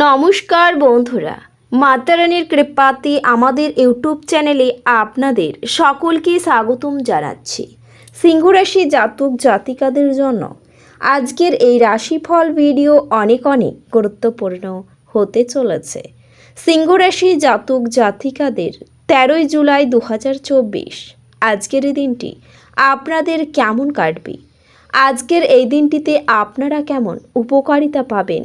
নমস্কার বন্ধুরা, মাতারানির কৃপাতে আমাদের ইউটিউব চ্যানেলে আপনাদের সকলকে স্বাগতম জানাচ্ছি। সিংহরাশি জাতক জাতিকাদের জন্য আজকের এই রাশিফল ভিডিও অনেক অনেক গুরুত্বপূর্ণ হতে চলেছে। সিংহরাশি জাতক জাতিকাদের তেরোই জুলাই দু হাজার চব্বিশ আজকের এই দিনটি আপনাদের কেমন কাটবে? আজকের এই দিনটিতে আপনারা কেমন উপকারিতা পাবেন?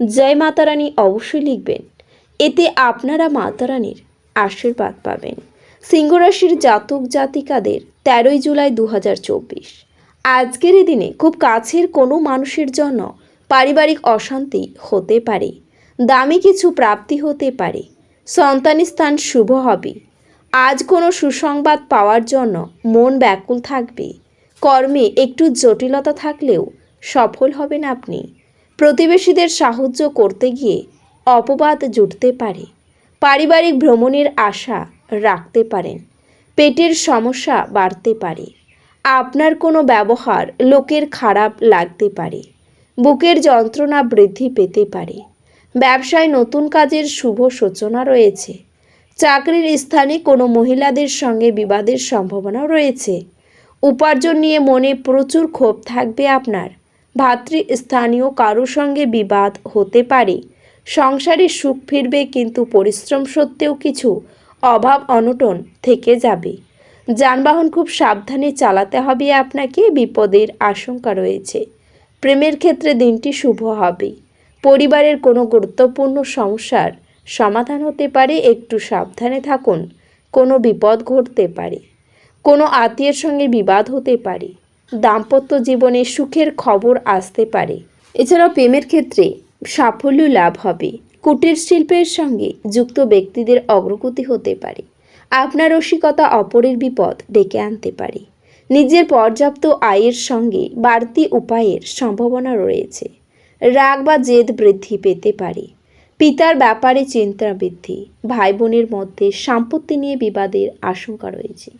জয় মাতারানী অবশ্যই লিখবেন। এতে আপনারা মাতারানীর আশীর্বাদ পাবেন। সিংহরাশির জাতক জাতিকাদের তেরোই জুলাই দু হাজার চব্বিশ। আজকের এই দিনে খুব কাছের কোনো মানুষের জন্য পারিবারিক অশান্তি হতে পারে, দামি কিছু প্রাপ্তি হতে পারে, সন্তান স্থান শুভ হবে। আজ কোনো সুসংবাদ পাওয়ার জন্য মন ব্যাকুল থাকবে, কর্মে একটু জটিলতা থাকলেও সফল হবেন আপনি। প্রতিবেশীদের সাহায্য করতে গিয়ে অপবাদ জুটতে পারে। পারিবারিক ভ্রমণের আশা রাখতে পারেন। পেটের সমস্যা বাড়তে পারে। আপনার কোনো ব্যবহার লোকের খারাপ লাগতে পারে। বুকের যন্ত্রণা বৃদ্ধি পেতে পারে। ব্যবসায় নতুন কাজের শুভ সূচনা রয়েছে। চাকরির স্থানে কোনো মহিলাদের সঙ্গে বিবাদের সম্ভাবনা রয়েছে। উপার্জন নিয়ে মনে প্রচুর ক্ষোভ থাকবে আপনার। ভাতৃস্থানীয় কারও সঙ্গে বিবাদ হতে পারে। সংসারে সুখ ফিরবে কিন্তু পরিশ্রম সত্ত্বেও কিছু অভাব অনটন থেকে যাবে। যানবাহন খুব সাবধানে চালাতে হবে আপনাকে, বিপদের আশঙ্কা রয়েছে। প্রেমের ক্ষেত্রে দিনটি শুভ হবে। পরিবারের কোনো গুরুত্বপূর্ণ সমস্যার সমাধান হতে পারে, একটু সাবধানে থাকুন, কোনো বিপদ ঘটতে পারে। কোনো আত্মীয়ের সঙ্গে বিবাদ হতে পারে। দাম্পত্য জীবনে সুখের খবর আসতে পারে। এছাড়াও প্রেমের ক্ষেত্রে সাফল্য লাভ হবে। কুটির শিল্পের সঙ্গে যুক্ত ব্যক্তিদের অগ্রগতি হতে পারে। আপনার রসিকতা অপরের বিপদ ডেকে আনতে পারে। নিজের পর্যাপ্ত আয়ের সঙ্গে বাড়তি উপায়ের সম্ভাবনা রয়েছে। রাগ বা জেদ বৃদ্ধি পেতে পারে। পিতার ব্যাপারে চিন্তা বৃদ্ধি। ভাই বোনের মধ্যে সম্পত্তি নিয়ে বিবাদের আশঙ্কা রয়েছে।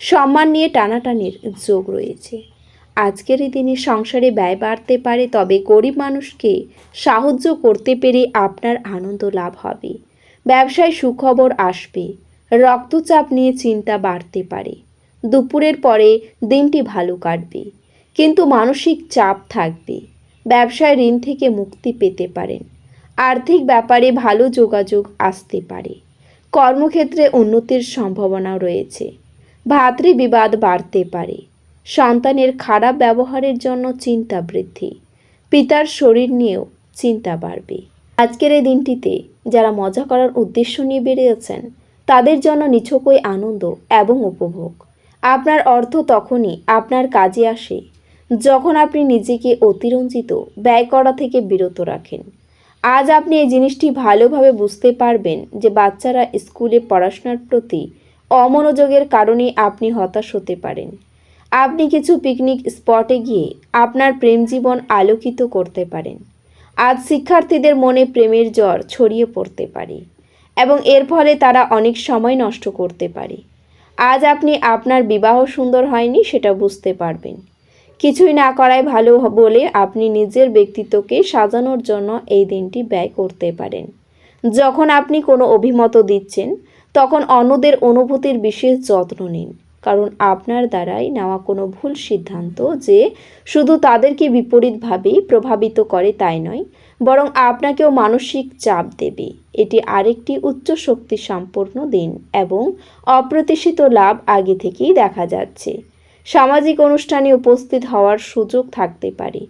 সম্মান নিয়ে টানাটানির যোগ রয়েছে। আজকের এই দিনে সংসারে ব্যয় বাড়তে পারে, তবে গরিব মানুষকে সাহায্য করতে পেরে আপনার আনন্দ লাভ হবে। ব্যবসায় সুখবর আসবে, রক্তচাপ নিয়ে চিন্তা বাড়তে পারে। দুপুরের পরে দিনটি ভালো কাটবে, কিন্তু মানসিক চাপ থাকবে। ব্যবসায় ঋণ থেকে মুক্তি পেতে পারেন, আর্থিক ব্যাপারে ভালো যোগাযোগ আসতে পারে। কর্মক্ষেত্রে উন্নতির সম্ভাবনা রয়েছে ভাতৃবিবাদ বাড়তে পারে। সন্তানের খারাপ ব্যবহারের জন্য চিন্তা বৃদ্ধি। পিতার শরীর নিয়েও চিন্তা বাড়বে। আজকের এই দিনটিতে যারা মজা করার উদ্দেশ্য নিয়ে বেরিয়েছেন, তাদের জন্য নিছকই আনন্দ এবং উপভোগ। আপনার অর্থ তখনই আপনার কাজে আসে যখন আপনি নিজেকে অতিরঞ্জিত, ব্যয় করা থেকে বিরত রাখেন। আজ আপনি এই জিনিসটি ভালোভাবে বুঝতে পারবেন যে বাচ্চারা স্কুলে পড়াশোনার প্রতি অমনোযোগের কারণে আপনি হতাশ হতে পারেন। আপনি কিছু পিকনিক স্পটে গিয়ে আপনার প্রেম জীবন আলোকিত করতে পারেন। আজ শিক্ষার্থীদের মনে প্রেমের জ্বর ছড়িয়ে পড়তে পারে এবং এর ফলে তারা অনেক সময় নষ্ট করতে পারে। আজ আপনি আপনার বিবাহ সুন্দর হয়নি সেটা বুঝতে পারবেন। কিছুই না করাই ভালো বলে আপনি নিজের ব্যক্তিত্বকে সাজানোর জন্য এই দিনটি ব্যয় করতে পারেন। যখন আপনি কোনো অভিমত দিচ্ছেন, তখন অন্যদের অনুভূতির বিশেষ যত্ন নিন। কারণ আপনার দ্বারাই নেওয়া কোনো ভুল সিদ্ধান্ত যে শুধু তাদেরকে বিপরীতভাবেই প্রভাবিত করে তাই নয়, বরং আপনাকেও মানসিক চাপ দেবে। এটি আরেকটি উচ্চ শক্তি সম্পন্ন দিন এবং অপ্রত্যাশিত লাভ আগে থেকেই দেখা যাচ্ছে। সামাজিক অনুষ্ঠানে উপস্থিত হওয়ার সুযোগ থাকতে পারে,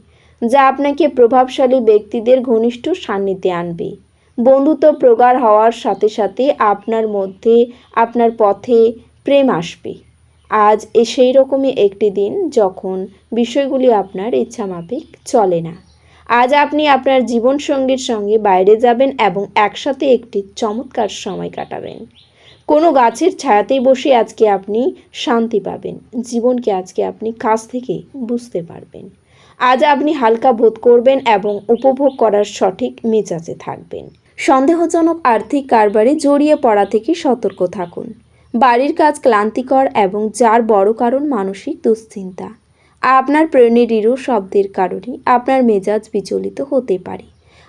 যা আপনাকে প্রভাবশালী ব্যক্তিদের ঘনিষ্ঠ সান্নিধ্যে আনবে। বন্ধুত্ব প্রগাঢ় হওয়ার সাথে সাথে আপনার মধ্যে আপনার পথে প্রেম আসবে। আজ সেই রকমই একটি দিন যখন বিষয়গুলি আপনার ইচ্ছামাফিক চলে না। আজ আপনি আপনার জীবনসঙ্গীর সঙ্গে বাইরে যাবেন এবং একসাথে একটি চমৎকার সময় কাটাবেন। কোনো গাছের ছায়াতেই বসে আজকে আপনি শান্তি পাবেন। জীবনকে আজকে আপনি কাছ থেকে বুঝতে পারবেন। আজ আপনি হালকা বোধ করবেন এবং উপভোগ করার সঠিক মেজাজে থাকবেন। সন্দেহজনক আর্থিক কারবারে জড়িয়ে পড়া থেকে সতর্ক থাকুন। বাড়ির কাজ ক্লান্তিকর এবং যার বড় কারণ মানসিক দুশ্চিন্তা। আপনার প্রেরণের শব্দের কারণে আপনার মেজাজ বিচলিত হতে পারে।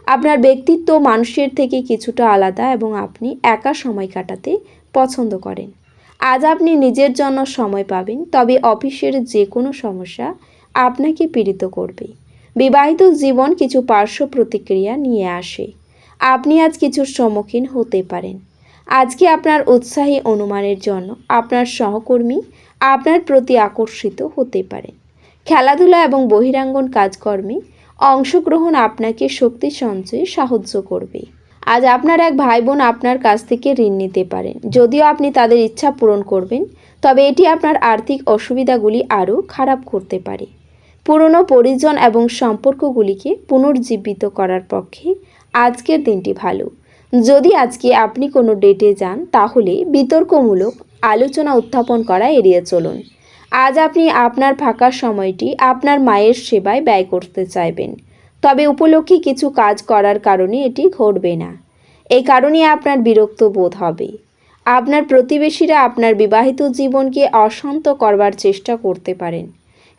আপনার ব্যক্তিত্ব মানুষের থেকে কিছুটা আলাদা এবং আপনি একা সময় কাটাতে পছন্দ করেন। আজ আপনি নিজের জন্য সময় পাবেন, তবে অফিসের যে কোনো সমস্যা আপনাকে পীড়িত করবে। বিবাহিত জীবন কিছু পার্শ্ব প্রতিক্রিয়া নিয়ে আসে। আপনি আজ কিছুর সম্মুখীন হতে পারেন। আজকে আপনার উৎসাহী অনুমানের জন্য আপনার সহকর্মী আপনার প্রতি আকর্ষিত হতে পারেন খেলাধুলা এবং বহিরাঙ্গন কাজকর্মে অংশগ্রহণ আপনাকে শক্তি সঞ্চয়ে সাহায্য করবে। আজ আপনার এক ভাই বোন আপনার কাছ থেকে ঋণ নিতে পারেন যদিও আপনি তাদের ইচ্ছা পূরণ করবেন, তবে এটি আপনার আর্থিক অসুবিধাগুলি আরও খারাপ করতে পারে। পুরনো পরিজন এবং সম্পর্কগুলিকে পুনর্জীবিত করার পক্ষে আজকের দিনটি ভালো। যদি আজকে আপনি কোনো ডেটে যান, তাহলে বিতর্কমূলক আলোচনা উত্থাপন করা এড়িয়ে চলুন। আজ আপনি আপনার ফাঁকা সময়টি আপনার মায়ের সেবায় ব্যয় করতে চাইবেন। তবে উপলক্ষে কিছু কাজ করার কারণে এটি ঘটবে না। এই কারণে আপনার বিরক্ত বোধ হবে। আপনার প্রতিবেশীরা আপনার বিবাহিত জীবনকে অশান্ত করবার চেষ্টা করতে পারেন।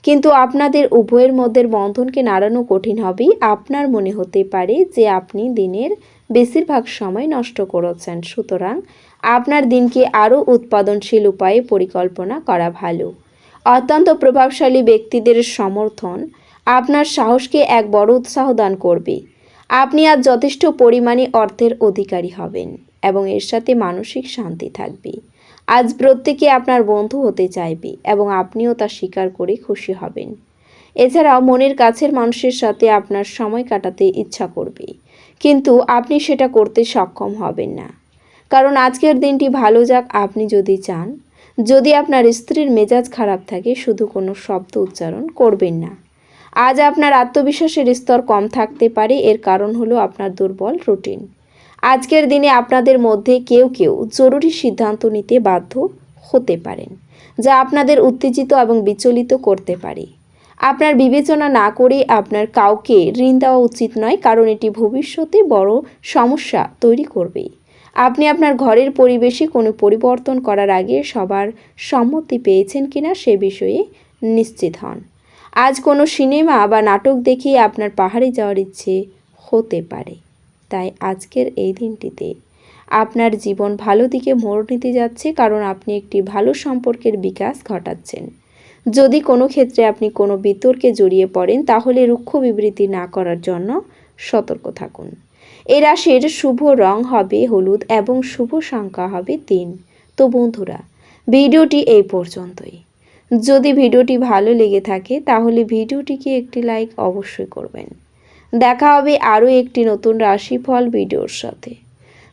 কিন্তু আপনাদের উভয়ের মধ্যে বন্ধনকে নাড়ানো কঠিন হবেই। আপনার মনে হতে পারে যে আপনি দিনের বেশিরভাগ সময় নষ্ট করেছেন। সুতরাং আপনার দিনকে আরও উৎপাদনশীল উপায়ে পরিকল্পনা করা ভালো। অত্যন্ত প্রভাবশালী ব্যক্তিদের সমর্থন আপনার সাহসকে এক বড় উৎসাহ দান করবে। আপনি আজ যথেষ্ট পরিমাণে অর্থের অধিকারী হবেন এবং এর সাথে মানসিক শান্তি থাকবে। আজ প্রত্যেকে আপনার বন্ধু হতে চাইবে এবং আপনিও তা স্বীকার করে খুশি হবেন। এছাড়াও মনের কাছের মানুষের সাথে আপনার সময় কাটাতে ইচ্ছা করবে। কিন্তু আপনি সেটা করতে সক্ষম হবেন না। কারণ আজকের দিনটি ভালো যাক আপনি যদি চান। যদি আপনার স্ত্রীর মেজাজ খারাপ থাকে, শুধু কোনো শব্দ উচ্চারণ করবেন না। আজ আপনার আত্মবিশ্বাসের স্তর কম থাকতে পারে, এর কারণ হলো আপনার দুর্বল রুটিন। আজকের দিনে আপনাদের মধ্যে কেউ কেউ জরুরি সিদ্ধান্ত নিতে বাধ্য হতে পারেন, যা আপনাদের উত্তেজিত এবং বিচলিত করতে পারে। আপনার বিবেচনা না করে আপনার কাউকে ঋণ দেওয়া উচিত নয়, কারণ এটি ভবিষ্যতে বড় সমস্যা তৈরি করবে। আপনি আপনার ঘরের পরিবেশে কোনো পরিবর্তন করার আগে সবার সম্মতি পেয়েছেন কিনা সে বিষয়ে নিশ্চিত হন। আজ কোনো সিনেমা বা নাটক দেখে আপনার পাহাড়ে যাওয়ার ইচ্ছে হতে পারে। তাই আজকের এই দিনটিতে আপনার জীবন ভালো দিকে মোড় নিতে যাচ্ছে, কারণ আপনি একটি ভালো সম্পর্কের বিকাশ ঘটাচ্ছেন। যদি কোনো ক্ষেত্রে আপনি কোনো বিতর্কে জড়িয়ে পড়েন, তাহলে রুক্ষ বিবৃতি না করার জন্য সতর্ক থাকুন। এ রাশির শুভ রং হবে হলুদ এবং শুভ সংখ্যা হবে তিন। তো বন্ধুরা, ভিডিওটি এই পর্যন্তই। যদি ভিডিওটি ভালো লেগে থাকে, তাহলে ভিডিওটিকে একটি লাইক অবশ্যই করবেন। দেখা হবে আরও একটি নতুন রাশিফল ভিডিওর সাথে।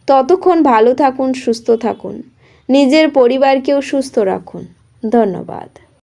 ততক্ষণ ভালো থাকুন, সুস্থ থাকুন। নিজের পরিবারকেও সুস্থ রাখুন। ধন্যবাদ।